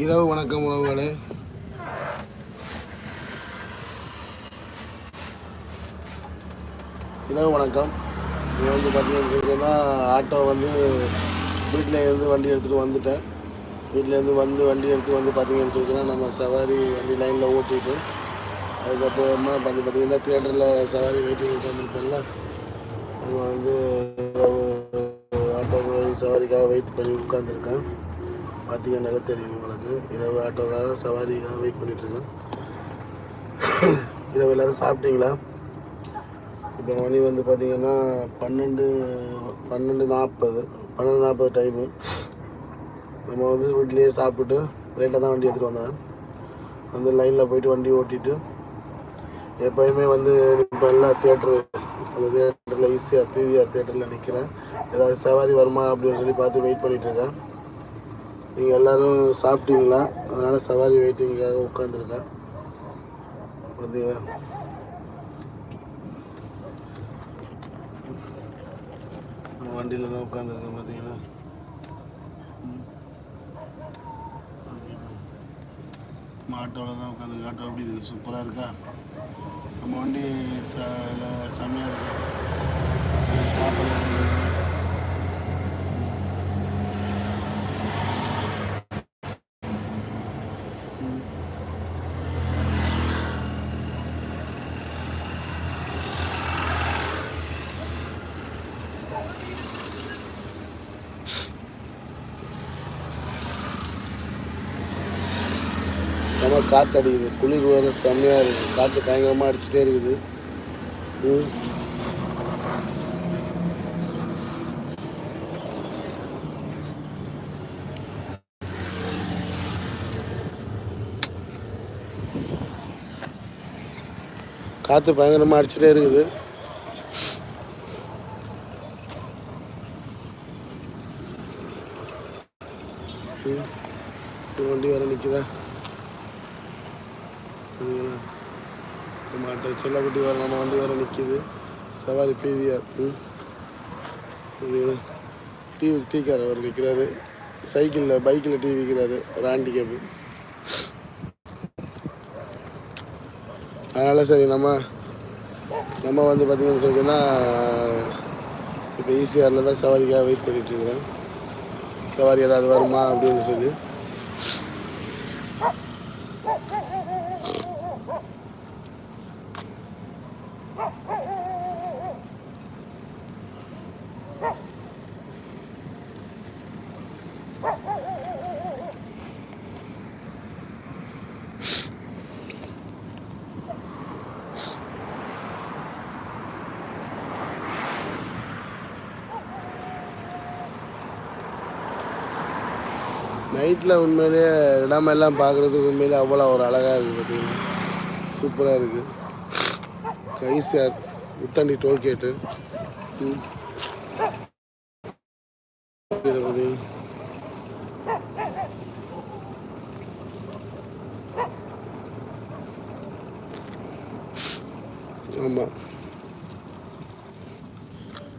இரவு வணக்கம் உறவுகளே. இரவு வணக்கம். இது வந்து பார்த்தீங்கன்னு சொன்னா ஆட்டோ வந்து வீட்டில் இருந்து வண்டி எடுத்துகிட்டு வந்துட்டேன். வீட்டிலேருந்து வந்து வண்டி எடுத்து வந்து பார்த்தீங்கன்னு சொல்லிச்சுன்னா நம்ம சவாரி வண்டி லைனில் ஓட்டிட்டு அதுக்கப்புறமா பார்த்து பார்த்தீங்கன்னா தியேட்டரில் சவாரி வெயிட்டிங் உட்காந்துருப்பேன்ல அங்கே வந்து ஆட்டோக்கு சவாரிக்காக வெயிட் பண்ணி உட்காந்துருக்கேன் பார்த்தீங்கன்னாலே தெரியும் உங்களுக்கு. இரவு ஆட்டோக்காக சவாரிக்காக வெயிட் பண்ணிகிட்ருக்கேன் இரவு எல்லோரும் சாப்பிட்டீங்களா? இப்போ மணி வந்து பார்த்தீங்கன்னா பன்னெண்டு பன்னெண்டு நாற்பது பன்னெண்டு நாற்பது டைமு நம்ம வந்து வீட்லேயே சாப்பிட்டு லேட்டாக தான் வண்டி எடுத்துகிட்டு வந்தேன். வந்து லைனில் போயிட்டு வண்டி ஓட்டிட்டு எப்போயுமே வந்து இப்போ எல்லா தேட்டரு அந்த தேட்டரில் ஈஸியாக பிவிஆர் தேட்டரில் நிற்கிறேன் ஏதாவது சவாரி வருமா அப்படின்னு சொல்லி பார்த்து வெயிட் பண்ணிகிட்ருக்கேன் நீங்கள் எல்லோரும் சாப்பிட்டீங்களா? அதனால் சவாரி வெயிட்டிங்காக உட்காந்துருக்கேன் பார்த்தீங்களா வண்டியில் தான் உட்காந்துருக்கேன் பார்த்தீங்களா நம்ம ஆட்டோவில் தான் உட்காந்து ஆட்டோ எப்படி இருக்குது சூப்பராக இருக்கா? நம்ம வண்டி ச செம்மையாக இருக்கா? காற்று அடிக்குது குளிர் வேறு செம்மையாக இருக்குது. காற்று பயங்கரமாக அடிச்சுட்டே இருக்குது. காற்று பயங்கரமாக அடிச்சுட்டே இருக்குது. ம். வண்டி வர நிற்குதா சரிங்களா நம்ம செல்லக்குட்டி வேறு நம்ம வண்டி வேறு நிற்கிது. சவாரி பிவிஆர் இது டிவி டீக்கார் அவர் நிற்கிறாரு. சைக்கிளில் பைக்கில் டிவி விற்கிறாரு. ஒரு ஹேண்டிகேப்பு அதனால் சரி நம்ம நம்ம வந்து பார்த்திங்கன்னு சொல்லிங்கன்னா இப்போ ஈசிஆரில் தான் சவாரிக்காக வெயிட் பண்ணிகிட்ருக்குறேன் சவாரி ஏதாவது வருமா அப்படின்னு சொல்லி. நைட்டில் உண்மையிலேயே இடமெல்லாம் பார்க்குறதுக்கு உண்மையிலே அவ்வளோ ஒரு அழகாக இருக்குது பார்த்தீங்கன்னா. சூப்பராக இருக்குது கைசியார் முத்தண்டி டோல்கேட்டு ம். ஆமாம்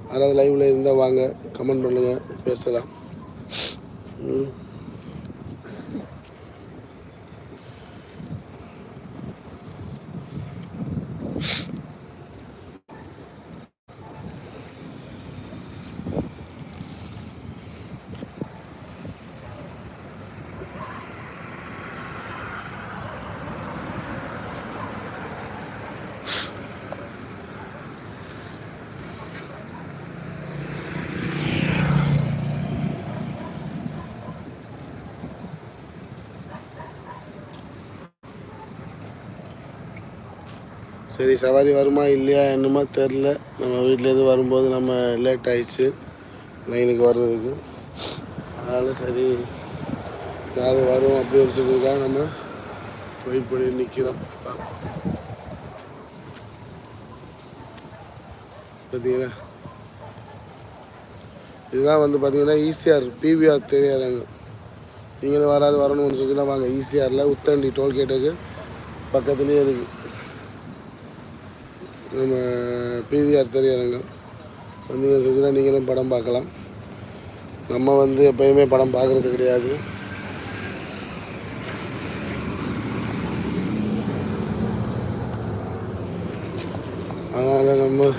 யாராவது லைவில் இருந்தால் வாங்க. கமெண்ட் பண்ணுங்கள் பேசலாம். சரி சவாரி வருமா இல்லையா என்னமோ தெரில நம்ம வீட்டிலேருந்து வரும்போது நம்ம லேட் ஆயிடுச்சு லைனுக்கு வர்றதுக்கு. அதனால் சரி அது வரும் அப்படின்னு சொல்லியிருக்காக நம்ம வெயிட் பண்ணி நிற்கிறோம் பார்த்தீங்களா இதுதான் வந்து பார்த்தீங்கன்னா ஈசிஆர் பிவிஆர் தெரியாதாங்க நீங்களும் வராது வரணும்னு சொல்லினா வாங்க ஈசிஆரில் உத்தண்டி டோல்கேட்டுக்கு பக்கத்துலேயே இருக்குது நம்ம பிவிஆர் திரையரங்கம் வந்தீங்க செஞ்சுனா நீங்களும் படம் பார்க்கலாம். நம்ம வந்து எப்பயுமே படம் பார்க்குறது கிடையாது. அதனால் நம்ம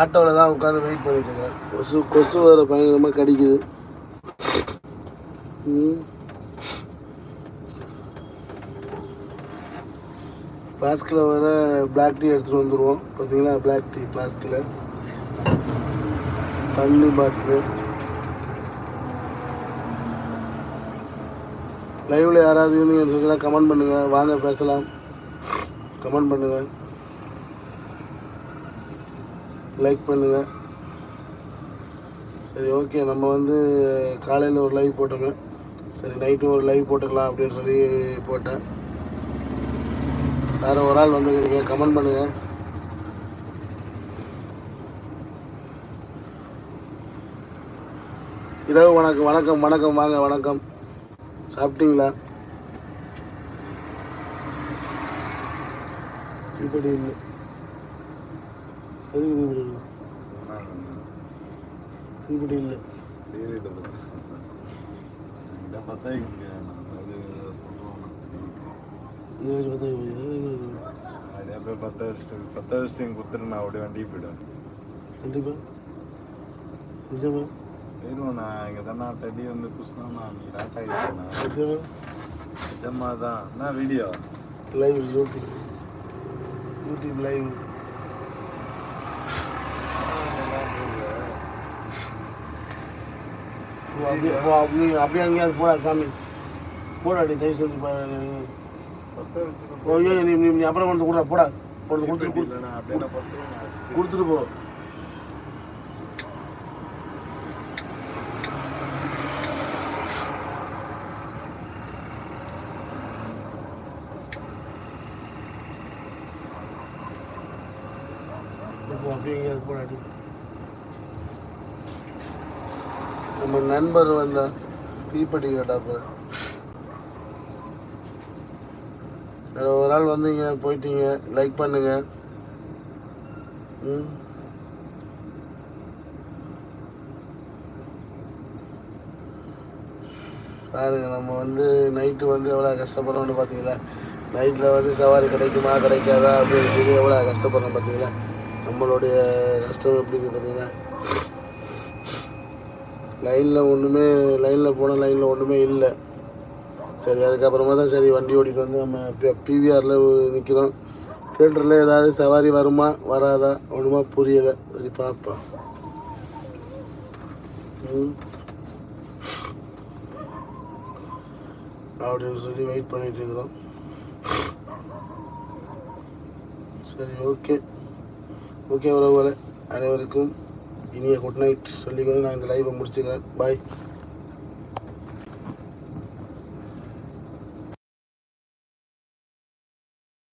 ஆட்டோவில் தான் உட்காந்து வெயிட் பண்ணிட்டு கொசு கொசு வேறு பயங்கரமாக கடிக்குது. ஃப்ளாஸ்கில் வர பிளாக் டீ எடுத்துகிட்டு வந்துடுவோம் பார்த்தீங்களா? பிளாக் டீ ஃப்ளாஸ்கில் தண்ணி பாட்டில். லைவ்ல யாராவது யூனியன் இருந்துச்சுன்னா கமெண்ட் பண்ணுங்கள் வாங்க பேசலாம். கமெண்ட் பண்ணுங்கள் லைக் பண்ணுங்கள் சரி ஓகே நம்ம வந்து காலையில் ஒரு லைவ் போட்டோங்க சரி நைட்டு ஒரு லைவ் போட்டுக்கலாம் அப்படின்னு சொல்லி போட்டேன். வேறு ஒரு ஆள் வந்துக்கிறீங்க கமெண்ட் பண்ணுங்கள் இரவு வணக்கம் வணக்கம் வணக்கம். வாங்க வணக்கம். சாப்பிட்டீங்களா? இப்படி இல்லை. இப்படி இல்லை பார்த்தா இப்படி இல்லை. பத்து வருஷம் குத்துட்டு நான் அப்படியே வண்டி போயிடுவேன் கண்டிப்பா. நிஜமா? போயிடுவேன் நான் இங்கே தானே தடி வந்து நான் நீ நிஜமா நிஜமா? தான் என்ன video live YouTube YouTube live அப்படியே போ, அப்படியே அப்படியே அங்கேயாவது போடா சாமி. போடாடி தயவு செஞ்சு ஐயோ, நீ நீ- நீ அப்புறம் கொண்டு கொடுறா போடா. கொண்டு கொடுத்துட்டு கொடு- கொடுத்துட்டு போ. அப்படியே எங்கேயாவது போடாடி நம்ம நண்பர் வந்தா தீப்பெட்டி கேட்டாப்ப அதில் ஒரு ஆள் வந்தீங்க போயிட்டீங்க லைக் பண்ணுங்க. ம். பாருங்க நம்ம வந்து நைட்டு வந்து எவ்வளோ கஷ்டப்படுறோம்னு பார்த்தீங்களா? நைட்டில் வந்து சவாரி கிடைக்குமா கிடைக்காதா? அப்படின்னு சொல்லி எவ்வளோ கஷ்டப்படுறோம் பார்த்தீங்களா? நம்மளுடைய கஷ்டம் எப்படி இருக்கு லைனில் ஒன்றுமே லைனில் போனால் லைனில் ஒன்றுமே இல்லை. சரி அதுக்கப்புறமா தான் சரி வண்டி ஓட்டிகிட்டு வந்து நம்ம பிவிஆரில் நிற்கிறோம் தேட்டரில் ஏதாவது சவாரி வருமா வராதா? ஒன்றுமா புரியலை. சரி பார்ப்போம் ம். அப்படின்னு சொல்லி வெயிட் பண்ணிட்டு இருக்கிறோம். சரி ஓகே ஓகே உறவுகளை அனைவருக்கும் இனிய குட் நைட் சொல்லிக்கொண்டு நான் இந்த லைவை முடிச்சுக்கிறேன். பாய்